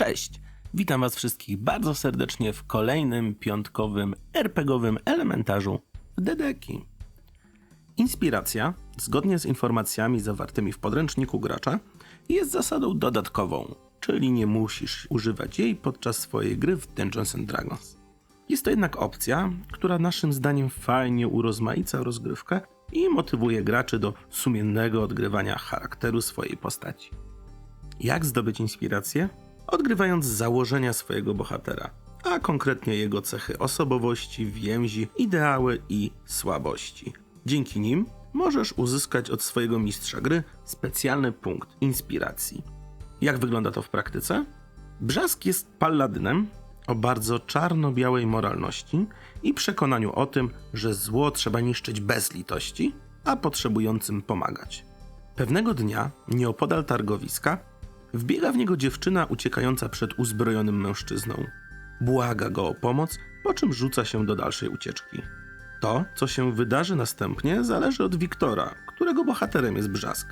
Cześć! Witam Was wszystkich bardzo serdecznie w kolejnym piątkowym RPGowym elementarzu Dedeki. Inspiracja, zgodnie z informacjami zawartymi w podręczniku gracza, jest zasadą dodatkową, czyli nie musisz używać jej podczas swojej gry w Dungeons Dragons. Jest to jednak opcja, która naszym zdaniem fajnie urozmaica rozgrywkę i motywuje graczy do sumiennego odgrywania charakteru swojej postaci. Jak zdobyć inspirację? Odgrywając założenia swojego bohatera, a konkretnie jego cechy osobowości, więzi, ideały i słabości. Dzięki nim możesz uzyskać od swojego mistrza gry specjalny punkt inspiracji. Jak wygląda to w praktyce? Brzask jest palladynem o bardzo czarno-białej moralności i przekonaniu o tym, że zło trzeba niszczyć bez litości, a potrzebującym pomagać. Pewnego dnia, nieopodal targowiska, wbiega w niego dziewczyna uciekająca przed uzbrojonym mężczyzną. Błaga go o pomoc, po czym rzuca się do dalszej ucieczki. To, co się wydarzy następnie, zależy od Wiktora, którego bohaterem jest Brzask.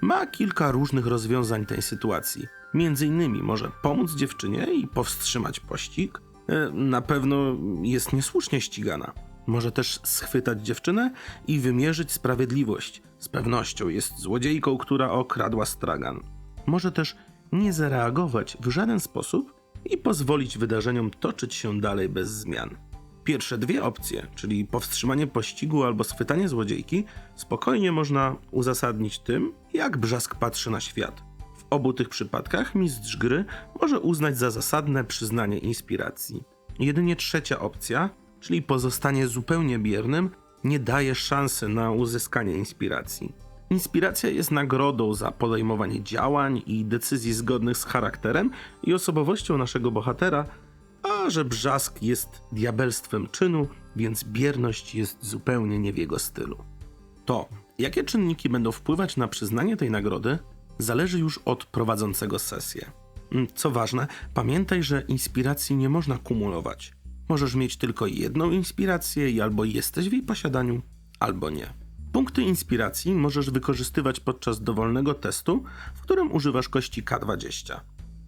Ma kilka różnych rozwiązań tej sytuacji. Między innymi może pomóc dziewczynie i powstrzymać pościg. E, Na pewno jest niesłusznie ścigana. Może też schwytać dziewczynę i wymierzyć sprawiedliwość. Z pewnością jest złodziejką, która okradła stragan. Może też nie zareagować w żaden sposób i pozwolić wydarzeniom toczyć się dalej bez zmian. Pierwsze dwie opcje, czyli powstrzymanie pościgu albo schwytanie złodziejki, spokojnie można uzasadnić tym, jak brzask patrzy na świat. W obu tych przypadkach mistrz gry może uznać za zasadne przyznanie inspiracji. Jedynie trzecia opcja, czyli pozostanie zupełnie biernym, nie daje szansy na uzyskanie inspiracji. Inspiracja jest nagrodą za podejmowanie działań i decyzji zgodnych z charakterem i osobowością naszego bohatera, a że brzask jest diabelstwem czynu, więc bierność jest zupełnie nie w jego stylu. To, jakie czynniki będą wpływać na przyznanie tej nagrody, zależy już od prowadzącego sesję. Mm, Co ważne, pamiętaj, że inspiracji nie można kumulować. Możesz mieć tylko jedną inspirację i albo jesteś w jej posiadaniu, albo nie. Punkty inspiracji możesz wykorzystywać podczas dowolnego testu, w którym używasz kości K20.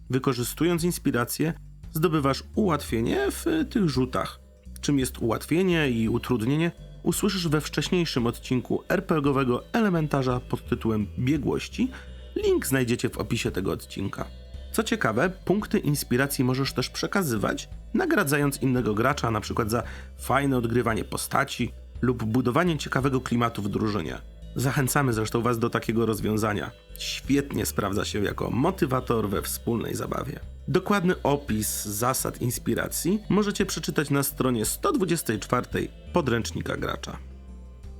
Wykorzystując inspirację, zdobywasz ułatwienie w tych rzutach. Czym jest ułatwienie i utrudnienie, usłyszysz we wcześniejszym odcinku RPGowego elementarza pod tytułem Biegłości. Link znajdziecie w opisie tego odcinka. Co ciekawe, punkty inspiracji możesz też przekazywać, nagradzając innego gracza np. za fajne odgrywanie postaci lub budowanie ciekawego klimatu w drużynie. Zachęcamy zresztą Was do takiego rozwiązania. Świetnie sprawdza się jako motywator we wspólnej zabawie. Dokładny opis zasad inspiracji możecie przeczytać na stronie 124 podręcznika gracza.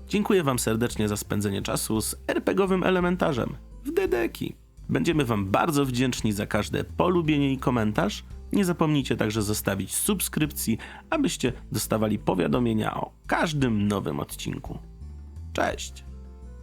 Dziękuję Wam serdecznie za spędzenie czasu z RPGowym elementarzem w Dedeki. Będziemy Wam bardzo wdzięczni za każde polubienie i komentarz. Nie zapomnijcie także zostawić subskrypcji, abyście dostawali powiadomienia o każdym nowym odcinku. Cześć!